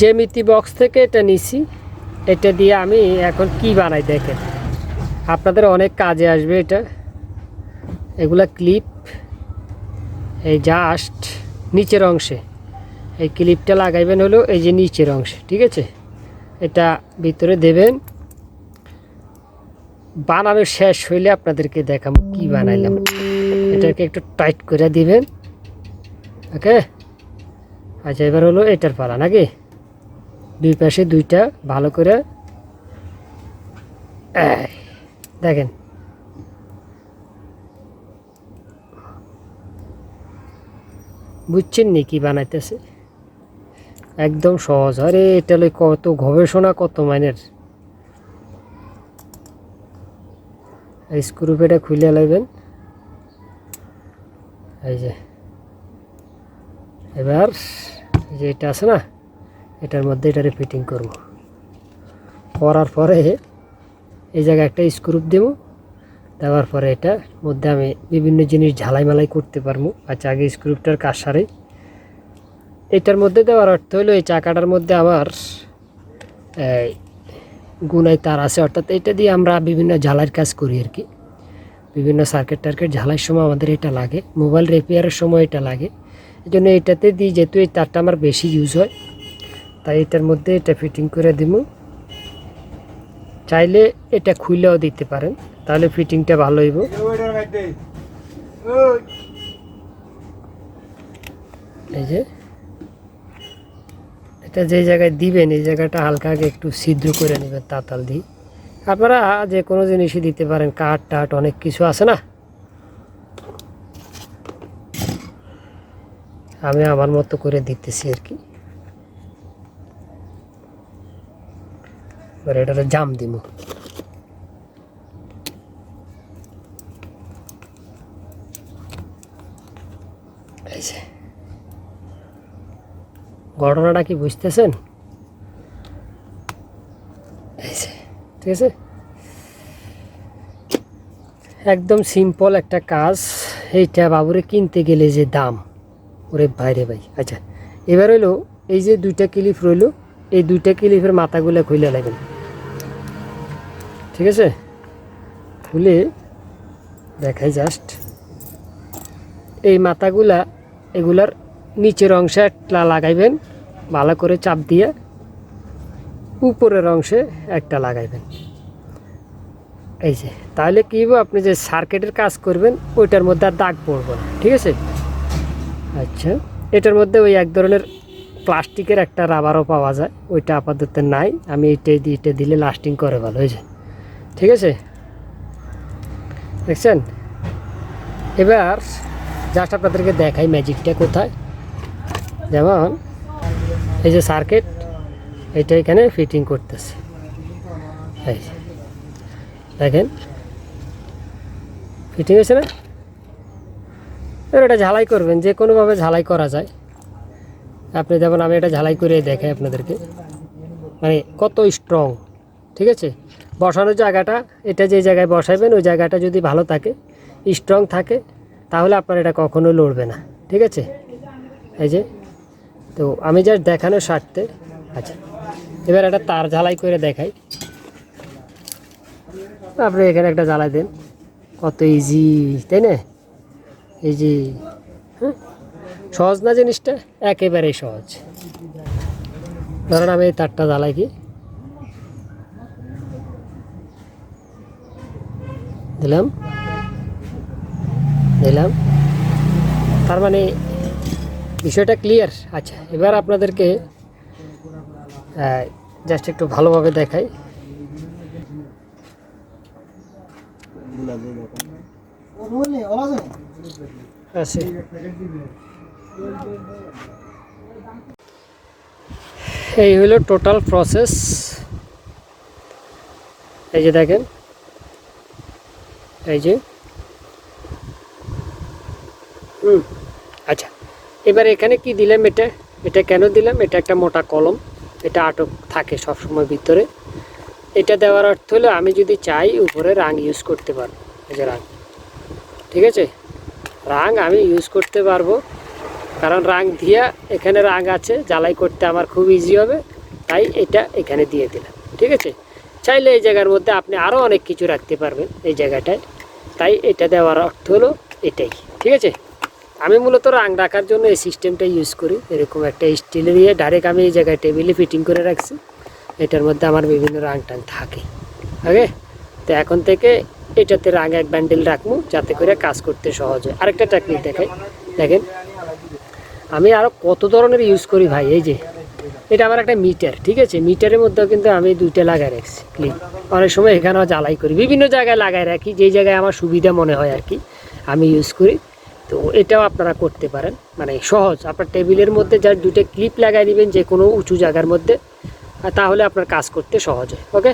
জেমিতি box থেকে এটা নিছি। এটা দিয়ে আমি এখন কি বানাই দেখেন। আপনাদের অনেক কাজে আসবে এটা। এগুলা ক্লিপ এই জাস্ট নিচের অংশে। এই ক্লিপটা লাগাইবেন হলো এই যে নিচের অংশে, ঠিক আছে? এটা ভিতরে দেবেন। বানানো শেষ হইলে আপনাদেরকে দেখাবো কি বানাইলাম। এটাকে একটু টাইট করে দিবেন। ওকে আচ্ছা এবার হলো এটার পালা নাকি? দুই পাশে দুইটা ভালো করে দেখেন। বুঝছেন নি কি বানাইতেছে? একদম সহজ। আরে, এটা কত গবেষণা, কত মাইনের। স্ক্রু পেটা খুলে লাগবেন এই যে, এবার যে এটা আছে না এটার মধ্যে এটারে ফিটিং করব। করার পরে এই জায়গায় একটা স্ক্রুপ দেব। দেওয়ার পরে এটার মধ্যে আমি বিভিন্ন জিনিস ঝালাই মালাই করতে পারব। আচ্ছা আগে স্ক্রুপটার কাজ সারে। এটার মধ্যে দেওয়ার অর্থ হলো এই চাকাটার মধ্যে আমার গুনাই তার আছে। অর্থাৎ এটা দিয়ে আমরা বিভিন্ন ঝালাইয়ের কাজ করি আর কি। বিভিন্ন সার্কিট টার্কিট ঝালাইয়ের সময় আমাদের এটা লাগে। মোবাইল রিপেয়ারের সময় এটা লাগে। এই জন্য এটাতে দিই যেহেতু এই তারটা আমার বেশি ইউজ হয় তাই এটার মধ্যে এটা ফিটিং করে দিব। চাইলে এটা খুলেও দিতে পারেন, তাহলে ফিটিংটা ভালো হইব। এই যে, এটা যে জায়গায় দিবেন, এই জায়গাটা হালকা আগে একটু ছিদ্র করে নেবেন তাতাল দিয়ে। আপনারা যে কোনো জিনিসই দিতে পারেন, কাঠ টাট অনেক কিছু আছে না? আমি আমার মতো করে দিতেছি আর কি। এবার এটাতে জাম দিব ঘটনাটা কি বুঝতেছেন? ঠিক আছে? একদম সিম্পল একটা কাজ, এইটা বাবুরে কিনতে গেলে যে দাম। ওরে বাইরে ভাই আচ্ছা। এবার হইল, এই যে দুইটা ক্লিপ রইল এই দুইটা ক্লিপের মাথাগুলো খুলে লাগবেন ঠিক আছে? খুলে দেখাই জাস্ট। এই মাথাগুলা এগুলার নিচের অংশে একটা লাগাইবেন, ভালো করে চাপ দিয়ে উপরের অংশে একটা লাগাইবেন। এই যে, তাহলে কী হবে আপনি যে সার্কিটের কাজ করবেন, ওইটার মধ্যে আর দাগ পড়বে না। ঠিক আছে? আচ্ছা এটার মধ্যে ওই এক ধরনের প্লাস্টিকের একটা রাবারও পাওয়া যায়, ওইটা আপাতত নাই। আমি এইটাই দিয়ে এটা দিলে লাস্টিং করে ভালো হয়েছে ঠিক আছে? দেখছেন? এবার জাস্ট আপনাদেরকে দেখাই ম্যাজিকটা কোথায়। যেমন, এই যে সার্কিট এটা এখানে ফিটিং করতেছে। এই দেখেন? ফিটিং হয়েছে না? এবার এটা ঝালাই করবেন, যে কোনোভাবে ঝালাই করা যায়। আপনি যেমন আমি এটা ঝালাই করে দেখাই আপনাদেরকে। মানে কত স্ট্রং ঠিক আছে? বসানোর জায়গাটা, এটা যে জায়গায় বসাইবেন, ওই জায়গাটা যদি ভালো থাকে স্ট্রং থাকে, তাহলে আপনার এটা কখনো লড়বে না, ঠিক আছে? এই যে, তো আমি জাস্ট দেখানোর স্বার্থে আচ্ছা এবার একটা তার ঝালাই করে দেখাই। আপনি এখানে একটা জ্বালাই দেন। কত ইজি তাই না? ইজি হ্যাঁ? সহজ না জিনিসটা? একেবারেই সহজ। ধরেন আমি এই তারটা জ্বালাই কি? দিলাম। দিলাম। তার মানে বিষয়টা ক্লিয়ার আচ্ছা এবার আপনাদেরকে জাস্ট একটু ভালোভাবে দেখাই। আছে এই হলো টোটাল প্রসেস। এই যে দেখেন, এই যে, হুম আচ্ছা এবার এখানে কি দিলাম এটা? এটা কেন দিলাম? এটা একটা মোটা কলম, এটা আটক থাকে সব সময় ভিতরে। এটা দেওয়ার অর্থ হলো আমি যদি চাই উপরে রাং ইউজ করতে পারব, এই যে রাং, ঠিক আছে? রাং আমি ইউজ করতে পারব। কারণ রাং দিয়া এখানে রাং আছে, জ্বালাই করতে আমার খুব ইজি হবে, তাই এটা এখানে দিয়ে দিলাম, ঠিক আছে? চাইলে এই জায়গার মধ্যে আপনি আরও অনেক কিছু রাখতে পারবেন এই জায়গাটায়, তাই এটা দেওয়ার অর্থ হলো এটাই, ঠিক আছে? আমি মূলত রাং রাখার জন্য এই সিস্টেমটা ইউজ করি, এরকম একটা স্টিলের ইয়ে ডাইরেক্ট আমি এই জায়গায় টেবিলে ফিটিং করে রাখছি, এটার মধ্যে আমার বিভিন্ন রাং টাং থাকে ওকে তো এখন থেকে এটাতে রাং এক ব্যান্ডেল রাখব, যাতে করে কাজ করতে সহজ হয়। আরেকটা টেকনিক দেখাই, দেখেন আমি আরও কত ধরনের ইউজ করি ভাই, এই যে। এটা আমার একটা মিটার ঠিক আছে? মিটারের মধ্যেও কিন্তু আমি দুইটা লাগাই রাখছি ক্লিপ অনেক সময় এখানেও জ্বালাই করি, বিভিন্ন জায়গায় লাগাই রাখি, যেই জায়গায় আমার সুবিধা মনে হয় আর কি, আমি ইউজ করি। তো এটাও আপনারা করতে পারেন মানে সহজ। আপনার টেবিলের মধ্যে যা দুটো ক্লিপ লাগাই দিবেন যে কোনো উঁচু জায়গার মধ্যে তাহলে আপনার কাজ করতে সহজ হয় ওকে